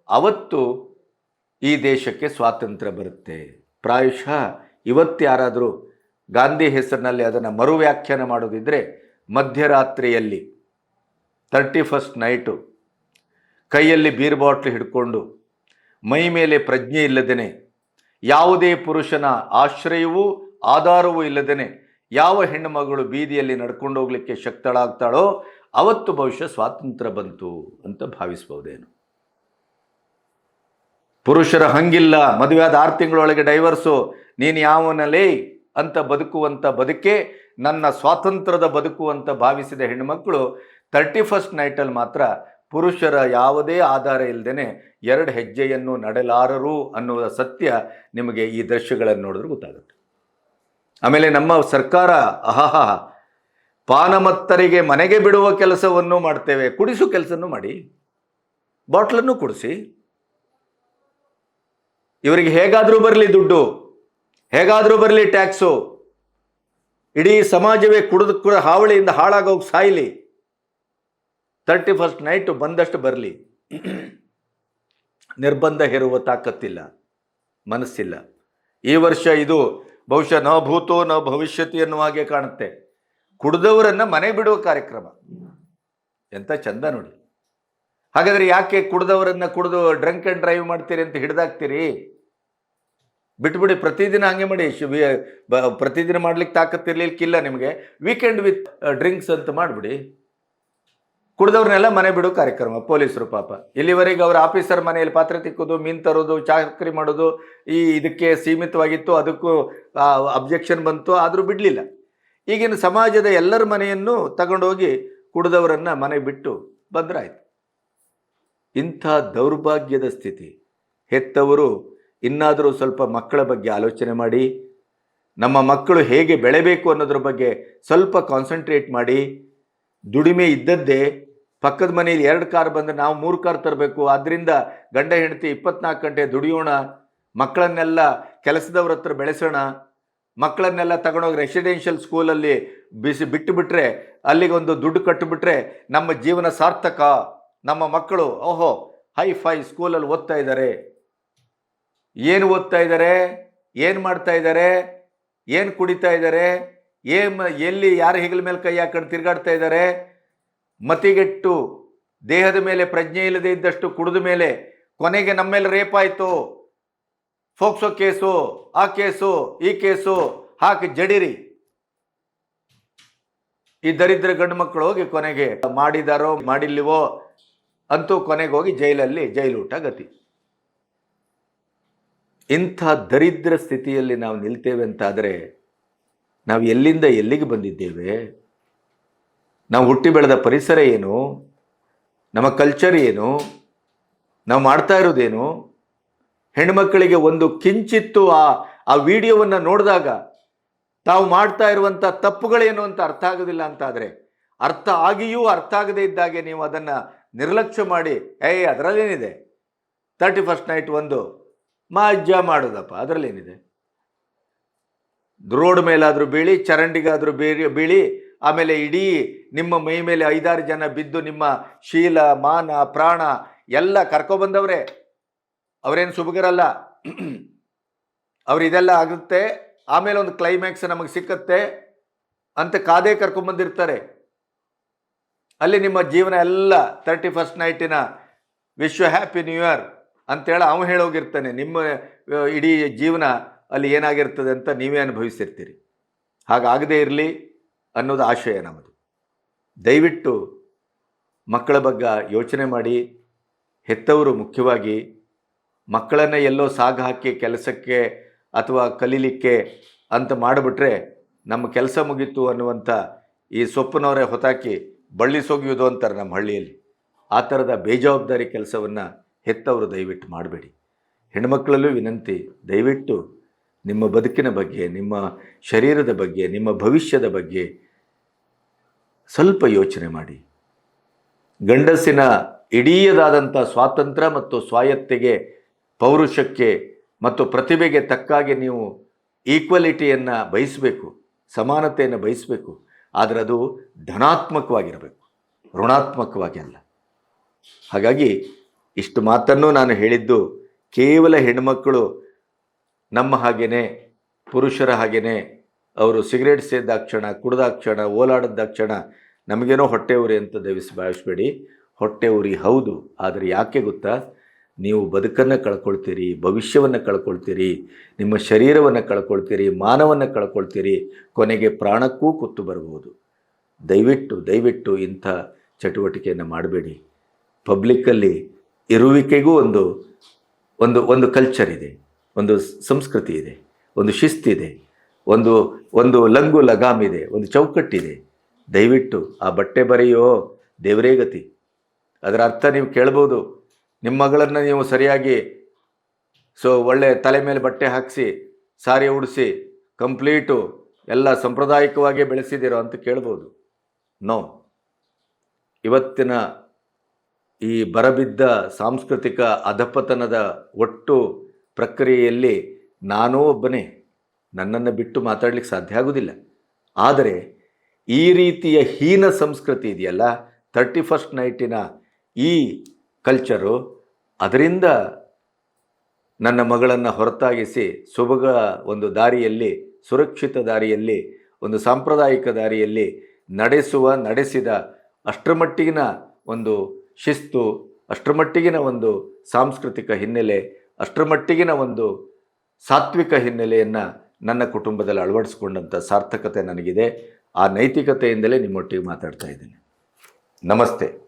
ಅವತ್ತು ಈ ದೇಶಕ್ಕೆ ಸ್ವಾತಂತ್ರ್ಯ ಬರುತ್ತೆ. ಪ್ರಾಯಶಃ ಇವತ್ತು ಯಾರಾದರೂ ಗಾಂಧಿ ಹೆಸರಿನಲ್ಲಿ ಅದನ್ನು ಮರು ವ್ಯಾಖ್ಯಾನ ಮಾಡೋದಿದ್ದರೆ ಮಧ್ಯರಾತ್ರಿಯಲ್ಲಿ ತರ್ಟಿ ಫಸ್ಟ್ ನೈಟು ಕೈಯಲ್ಲಿ ಬೀರ್ ಬಾಟ್ಲು ಹಿಡ್ಕೊಂಡು ಮೈ ಮೇಲೆ ಪ್ರಜ್ಞೆ ಇಲ್ಲದೇನೆ, ಯಾವುದೇ ಪುರುಷನ ಆಶ್ರಯವೂ ಆಧಾರವೂ ಇಲ್ಲದೇನೆ ಯಾವ ಹೆಣ್ಣುಮಗಳು ಬೀದಿಯಲ್ಲಿ ನಡ್ಕೊಂಡು ಹೋಗ್ಲಿಕ್ಕೆ ಶಕ್ತಳಾಗ್ತಾಳೋ, ಅವತ್ತು ಬಹುಶಃ ಸ್ವಾತಂತ್ರ್ಯ ಬಂತು ಅಂತ ಭಾವಿಸ್ಬೋದೇನು ಪುರುಷರ ಹಂಗಿಲ್ಲ, ಮದುವೆ ಆದ ಆರು ತಿಂಗಳೊಳಗೆ ಡೈವರ್ಸು, ನೀನು ಯಾವನಲೇ ಅಂತ ಬದುಕುವಂಥ ಬದುಕೆ, ನನ್ನ ಸ್ವಾತಂತ್ರ್ಯದ ಬದುಕು ಅಂತ ಭಾವಿಸಿದ ಹೆಣ್ಣುಮಕ್ಕಳು ತರ್ಟಿ ಫಸ್ಟ್ ನೈಟಲ್ಲಿ ಮಾತ್ರ ಪುರುಷರ ಯಾವುದೇ ಆಧಾರ ಇಲ್ಲದೇನೆ ಎರಡು ಹೆಜ್ಜೆಯನ್ನು ನಡೆಲಾರರು ಅನ್ನುವ ಸತ್ಯ ನಿಮಗೆ ಈ ದೃಶ್ಯಗಳನ್ನು ನೋಡಿದ್ರೆ ಗೊತ್ತಾಗುತ್ತೆ. ಆಮೇಲೆ ನಮ್ಮ ಸರ್ಕಾರ, ಅಹಹ, ಪಾನಮತ್ತರಿಗೆ ಮನೆಗೆ ಬಿಡುವ ಕೆಲಸವನ್ನು ಮಾಡ್ತೇವೆ, ಕುಡಿಸು ಕೆಲಸನೂ ಮಾಡಿ, ಬಾಟ್ಲನ್ನು ಕುಡಿಸಿ. ಇವರಿಗೆ ಹೇಗಾದರೂ ಬರಲಿ ದುಡ್ಡು, ಹೇಗಾದರೂ ಬರಲಿ ಟ್ಯಾಕ್ಸು, ಇಡೀ ಸಮಾಜವೇ ಕುಡಿದು ಕುಡ ಹಾವಳಿಯಿಂದ ಹಾಳಾಗೋಗಿ ಸಾಯಲಿ. ತರ್ಟಿ ಫಸ್ಟ್ ನೈಟು ಬಂದಷ್ಟು ಬರಲಿ. ನಿರ್ಬಂಧ ಹೇರುವ ತಾಕತ್ತಿಲ್ಲ, ಮನಸ್ಸಿಲ್ಲ. ಈ ವರ್ಷ ಇದು ಬಹುಶಃ ನ ಭೂತೋ ನ ಭವಿಷ್ಯತಿ ಅನ್ನುವ ಹಾಗೆ ಕಾಣುತ್ತೆ. ಕುಡಿದವರನ್ನು ಮನೆ ಬಿಡುವ ಕಾರ್ಯಕ್ರಮ. ಎಂತ ಚಂದ ನೋಡಿ. ಹಾಗಾದರೆ ಯಾಕೆ ಕುಡಿದವರನ್ನು ಕುಡಿದು ಡ್ರಂಕ್ ಆ್ಯಂಡ್ ಡ್ರೈವ್ ಮಾಡ್ತೀರಿ ಅಂತ ಹಿಡ್ದಾಕ್ತೀರಿ? ಬಿಟ್ಬಿಡಿ, ಪ್ರತಿದಿನ ಹಂಗೆ ಮಾಡಿ. ಪ್ರತಿದಿನ ಮಾಡ್ಲಿಕ್ಕೆ ತಾಕತ್ತಿರ್ಲಿಕ್ಕಿಲ್ಲ ನಿಮಗೆ. ವೀಕೆಂಡ್ ವಿತ್ ಡ್ರಿಂಕ್ಸ್ ಅಂತ ಮಾಡಿಬಿಡಿ. ಕುಡ್ದವ್ರನ್ನೆಲ್ಲ ಮನೆ ಬಿಡೋ ಕಾರ್ಯಕ್ರಮ, ಪೊಲೀಸರು ಪಾಪ. ಇಲ್ಲಿವರೆಗೆ ಅವ್ರ ಆಫೀಸರ್ ಮನೆಯಲ್ಲಿ ಪಾತ್ರೆ ತಿಕ್ಕೋದು, ಮೀನು ತರೋದು, ಚಾಕರಿ ಮಾಡೋದು, ಈ ಇದಕ್ಕೆ ಸೀಮಿತವಾಗಿತ್ತು, ಅದಕ್ಕೂ ಅಬ್ಜೆಕ್ಷನ್ ಬಂತು, ಆದರೂ ಬಿಡಲಿಲ್ಲ. ಈಗಿನ ಸಮಾಜದ ಎಲ್ಲರ ಮನೆಯನ್ನು ತಗೊಂಡೋಗಿ ಕುಡಿದವರನ್ನು ಮನೆ ಬಿಟ್ಟು ಬಂದ್ರಾಯ್ತು. ಇಂಥ ದೌರ್ಭಾಗ್ಯದ ಸ್ಥಿತಿ. ಹೆತ್ತವರು ಇನ್ನಾದರೂ ಸ್ವಲ್ಪ ಮಕ್ಕಳ ಬಗ್ಗೆ ಆಲೋಚನೆ ಮಾಡಿ, ನಮ್ಮ ಮಕ್ಕಳು ಹೇಗೆ ಬೆಳೆಬೇಕು ಅನ್ನೋದ್ರ ಬಗ್ಗೆ ಸ್ವಲ್ಪ ಕಾನ್ಸಂಟ್ರೇಟ್ ಮಾಡಿ ದುಡಿಮೆ ಇದ್ದದ್ದೇ ಪಕ್ಕದ ಮನೆಯಲ್ಲಿ ಎರಡು ಕಾರ್ ಬಂದರೆ ನಾವು ಮೂರು ಕಾರ್ ತರಬೇಕು. ಆದ್ದರಿಂದ ಗಂಡ ಹೆಂಡತಿ ಇಪ್ಪತ್ನಾಲ್ಕು ಗಂಟೆ ದುಡಿಯೋಣ, ಮಕ್ಕಳನ್ನೆಲ್ಲ ಕೆಲಸದವ್ರ ಹತ್ರ ಬೆಳೆಸೋಣ, ಮಕ್ಕಳನ್ನೆಲ್ಲ ತಗೊಂಡೋಗಿ ರೆಸಿಡೆನ್ಷಿಯಲ್ ಸ್ಕೂಲಲ್ಲಿ ಬಿಸಿ ಬಿಟ್ಟು ಬಿಟ್ರೆ ಅಲ್ಲಿಗೊಂದು ದುಡ್ಡು ಕಟ್ಟಿಬಿಟ್ರೆ ನಮ್ಮ ಜೀವನ ಸಾರ್ಥಕ. ನಮ್ಮ ಮಕ್ಕಳು, ಓಹೋ, ಹೈ ಫೈ ಸ್ಕೂಲಲ್ಲಿ ಓದ್ತಾ ಇದ್ದಾರೆ. ಏನು ಓದ್ತಾ ಇದ್ದಾರೆ? ಏನು ಮಾಡ್ತಾ ಇದ್ದಾರೆ? ಏನು ಕುಡಿತಾ ಇದ್ದಾರೆ? ಏನ್ ಎಲ್ಲಿ, ಯಾರ ಹೆಗಲ ಮೇಲೆ ಕೈ ಹಾಕೊಂಡು ತಿರುಗಾಡ್ತಾ ಇದ್ದಾರೆ? ಮತಿಗೆಟ್ಟು, ದೇಹದ ಮೇಲೆ ಪ್ರಜ್ಞೆ ಇಲ್ಲದೆ ಇದ್ದಷ್ಟು ಕುಡಿದ ಮೇಲೆ ಕೊನೆಗೆ ನಮ್ಮ ಮೇಲೆ ರೇಪ್ ಆಯಿತು. ಫೋಕ್ಸೋ ಕೇಸು, ಆ ಕೇಸು, ಈ ಕೇಸು, ಹಾಕಿ ಜಡಿರಿ. ಈ ದರಿದ್ರ ಗಂಡು ಮಕ್ಕಳು ಹೋಗಿ ಕೊನೆಗೆ ಮಾಡಿದಾರೋ, ಮಾಡಿಲ್ಲವೋ, ಅಂತೂ ಕೊನೆಗೆ ಹೋಗಿ ಜೈಲಲ್ಲಿ ಜೈಲೂಟ ಗತಿ. ಇಂಥ ದರಿದ್ರ ಸ್ಥಿತಿಯಲ್ಲಿ ನಾವು ನಿಲ್ತೇವೆ ಅಂತಾದರೆ ನಾವು ಎಲ್ಲಿಂದ ಎಲ್ಲಿಗೆ ಬಂದಿದ್ದೇವೆ? ನಾವು ಹುಟ್ಟಿ ಬೆಳೆದ ಪರಿಸರ ಏನು? ನಮ್ಮ ಕಲ್ಚರ್ ಏನು? ನಾವು ಮಾಡ್ತಾ ಇರೋದೇನು? ಹೆಣ್ಮಕ್ಕಳಿಗೆ ಒಂದು ಕಿಂಚಿತ್ತು ಆ ಆ ವಿಡಿಯೋವನ್ನು ನೋಡಿದಾಗ ತಾವು ಮಾಡ್ತಾ ಇರುವಂಥ ತಪ್ಪುಗಳೇನು ಅಂತ ಅರ್ಥ ಆಗೋದಿಲ್ಲ ಅಂತಾದರೆ ಅರ್ಥ ಆಗಿಯೂ ಅರ್ಥ ಆಗದೇ ಇದ್ದಾಗೆ ನೀವು ಅದನ್ನು ನಿರ್ಲಕ್ಷ್ಯ ಮಾಡಿ, ಏಯ್, ಅದರಲ್ಲೇನಿದೆ? ತರ್ಟಿ ಫಸ್ಟ್ ನೈಟ್ ಒಂದು ಮಜ್ಜಾ ಮಾಡೋದಪ್ಪ, ಅದರಲ್ಲೇನಿದೆ? ರೋಡ್ ಮೇಲಾದರೂ ಬೀಳಿ, ಚರಂಡಿಗಾದರೂ ಬೀರಿ, ಬೀಳಿ, ಆಮೇಲೆ ಇಡೀ ನಿಮ್ಮ ಮೈ ಮೇಲೆ ಐದಾರು ಜನ ಬಿದ್ದು ನಿಮ್ಮ ಶೀಲ, ಮಾನ, ಪ್ರಾಣ ಎಲ್ಲ ಕರ್ಕೊಬಂದವ್ರೆ ಅವರೇನು ಸುಬಗರಲ್ಲ. ಅವ್ರು ಇದೆಲ್ಲ ಆಗುತ್ತೆ. ಆಮೇಲೆ ಒಂದು ಕ್ಲೈಮ್ಯಾಕ್ಸ್ ನಮಗೆ ಸಿಕ್ಕತ್ತೆ ಅಂತ ಕಾದೇ ಕರ್ಕೊಂಬಂದಿರ್ತಾರೆ ಅಲ್ಲಿ ನಿಮ್ಮ ಜೀವನ ಎಲ್ಲ ತರ್ಟಿ ಫಸ್ಟ್ ನೈಟಿನ ವಿಶ್ವ ಹ್ಯಾಪಿ ನ್ಯೂ ಇಯರ್ ಅಂತೇಳಿ ಅವನು ಹೇಳೋಗಿರ್ತಾನೆ. ನಿಮ್ಮ, ಇಡೀ ಜೀವನ ಅಲ್ಲಿ ಏನಾಗಿರ್ತದೆ ಅಂತ ನೀವೇ ಅನುಭವಿಸಿರ್ತೀರಿ. ಹಾಗಾಗದೇ ಇರಲಿ ಅನ್ನೋದು ಆಶಯ ನಮ್ಮದು. ದಯವಿಟ್ಟು ಮಕ್ಕಳ ಬಗ್ಗೆ ಯೋಚನೆ ಮಾಡಿ, ಹೆತ್ತವರು ಮುಖ್ಯವಾಗಿ ಮಕ್ಕಳನ್ನು ಎಲ್ಲೋ ಸಾಗ ಹಾಕಿ ಕೆಲಸಕ್ಕೆ ಅಥವಾ ಕಲೀಲಿಕ್ಕೆ ಅಂತ ಮಾಡಿಬಿಟ್ರೆ ನಮ್ಮ ಕೆಲಸ ಮುಗೀತು ಅನ್ನುವಂಥ ಈ ಸೊಪ್ಪನವರೇ ಹೊತಾಕಿ ಬಳ್ಳಿ ಸೋಗಿಯೋದು ಅಂತಾರೆ ನಮ್ಮ ಹಳ್ಳಿಯಲ್ಲಿ. ಆ ಥರದ ಬೇಜವಾಬ್ದಾರಿ ಕೆಲಸವನ್ನು ಹೆತ್ತವರು ದಯವಿಟ್ಟು ಮಾಡಬೇಡಿ. ಹೆಣ್ಮಕ್ಳಲ್ಲೂ ವಿನಂತಿ, ದಯವಿಟ್ಟು ನಿಮ್ಮ ಬದುಕಿನ ಬಗ್ಗೆ, ನಿಮ್ಮ ಶರೀರದ ಬಗ್ಗೆ, ನಿಮ್ಮ ಭವಿಷ್ಯದ ಬಗ್ಗೆ ಸ್ವಲ್ಪ ಯೋಚನೆ ಮಾಡಿ. ಗಂಡಸಿನ ಇಡೀಯದಾದಂಥ ಸ್ವಾತಂತ್ರ್ಯ ಮತ್ತು ಸ್ವಾಯತ್ತೆಗೆ, ಪೌರುಷಕ್ಕೆ ಮತ್ತು ಪ್ರತಿಭೆಗೆ ತಕ್ಕಾಗಿ ನೀವು ಈಕ್ವಲಿಟಿಯನ್ನು ಬಯಸಬೇಕು, ಸಮಾನತೆಯನ್ನು ಬಯಸಬೇಕು. ಆದರೆ ಅದು ಧನಾತ್ಮಕವಾಗಿರಬೇಕು, ಋಣಾತ್ಮಕವಾಗಿ ಅಲ್ಲ. ಹಾಗಾಗಿ ಇಷ್ಟು ಮಾತನ್ನು ನಾನು ಹೇಳಿದ್ದು ಕೇವಲ ಹೆಣ್ಮಕ್ಕಳು ನಮ್ಮ ಹಾಗೆಯೇ ಪುರುಷರ ಹಾಗೆಯೇ ಅವರು ಸಿಗರೇಟ್ ಸೇದಾಕ್ಷಣ ಕುಡ್ದಾಕ್ಷಣ ಓಲಾಡದಾಕ್ಷಣ ನಮಗೇನೋ ಹೊಟ್ಟೆ ಉರಿ ಅಂತ ದಯವಿಸಿ ಭಾವಿಸ್ಬೇಡಿ. ಹೊಟ್ಟೆ ಉರಿ ಹೌದು, ಆದರೆ ಯಾಕೆ ಗೊತ್ತಾ? ನೀವು ಬದುಕನ್ನು ಕಳ್ಕೊಳ್ತೀರಿ, ಭವಿಷ್ಯವನ್ನು ಕಳ್ಕೊಳ್ತೀರಿ, ನಿಮ್ಮ ಶರೀರವನ್ನು ಕಳ್ಕೊಳ್ತೀರಿ, ಮಾನವನ್ನು ಕಳ್ಕೊಳ್ತೀರಿ, ಕೊನೆಗೆ ಪ್ರಾಣಕ್ಕೂ ಕುತ್ತು ಬರಬಹುದು ದಯವಿಟ್ಟು ದಯವಿಟ್ಟು ಇಂಥ ಚಟುವಟಿಕೆಯನ್ನು ಮಾಡಬೇಡಿ. ಪಬ್ಲಿಕ್ಕಲ್ಲಿ ಇರುವಿಕೆಗೂ ಒಂದು ಒಂದು ಒಂದು ಕಲ್ಚರ್ ಇದೆ. ಒಂದು ಸಂಸ್ಕೃತಿ ಇದೆ, ಒಂದು ಶಿಸ್ತಿದೆ, ಒಂದು ಒಂದು ಲಂಗು ಲಗಾಮ್ ಇದೆ, ಒಂದು ಚೌಕಟ್ಟಿದೆ. ದಯವಿಟ್ಟು ಆ ಬಟ್ಟೆ ಬರೆಯೋ ದೇವರೇ ಗತಿ. ಅದರ ಅರ್ಥ ನೀವು ಕೇಳ್ಬೋದು. ನಿಮ್ಮ ಮಗಳನ್ನು ನೀವು ಸರಿಯಾಗಿ ಸೊ ಒಳ್ಳೆ ತಲೆ ಮೇಲೆ ಬಟ್ಟೆ ಹಾಕಿಸಿ, ಸಾರಿ ಉಡಿಸಿ, ಕಂಪ್ಲೀಟು ಎಲ್ಲ ಸಾಂಪ್ರದಾಯಿಕವಾಗಿ ಬೆಳೆಸಿದ್ದೀರೋ ಅಂತ ಕೇಳ್ಬೋದು. ನೋ. ಇವತ್ತಿನ ಈ ಬರಬಿದ್ದ ಸಾಂಸ್ಕೃತಿಕ ಅಧಪತನದ ಒಟ್ಟು ಪ್ರಕ್ರಿಯೆಯಲ್ಲಿ ನಾನೂ ಒಬ್ಬನೇ ನನ್ನನ್ನು ಬಿಟ್ಟು ಮಾತಾಡಲಿಕ್ಕೆ ಸಾಧ್ಯ ಆಗೋದಿಲ್ಲ. ಆದರೆ ಈ ರೀತಿಯ ಹೀನ ಸಂಸ್ಕೃತಿ ಇದೆಯಲ್ಲ ತರ್ಟಿ ಫಸ್ಟ್ ನೈಟಿನ ಈ ಕಲ್ಚರು ಅದರಿಂದ ನನ್ನ ಮಗಳನ್ನು ಹೊರತಾಗಿಸಿ ಸುಭಗ ಒಂದು ದಾರಿಯಲ್ಲಿ, ಸುರಕ್ಷಿತ ದಾರಿಯಲ್ಲಿ, ಒಂದು ಸಾಂಪ್ರದಾಯಿಕ ದಾರಿಯಲ್ಲಿ ನಡೆಸುವ, ನಡೆಸಿದ ಅಷ್ಟರ ಮಟ್ಟಿಗಿನ ಒಂದು ಶಿಸ್ತು ಅಷ್ಟರ ಮಟ್ಟಿಗಿನ ಒಂದು ಸಾಂಸ್ಕೃತಿಕ ಹಿನ್ನೆಲೆ ಅಷ್ಟರ ಮಟ್ಟಿಗಿನ ಒಂದು ಸಾತ್ವಿಕ ಹಿನ್ನೆಲೆಯನ್ನು ನನ್ನ ಕುಟುಂಬದಲ್ಲಿ ಅಳವಡಿಸ್ಕೊಂಡಂಥ ಸಾರ್ಥಕತೆ ನನಗಿದೆ. ಆ ನೈತಿಕತೆಯಿಂದಲೇ ನಿಮ್ಮೊಟ್ಟಿಗೆ ಮಾತಾಡ್ತಾ ಇದ್ದೀನಿ. ನಮಸ್ತೆ.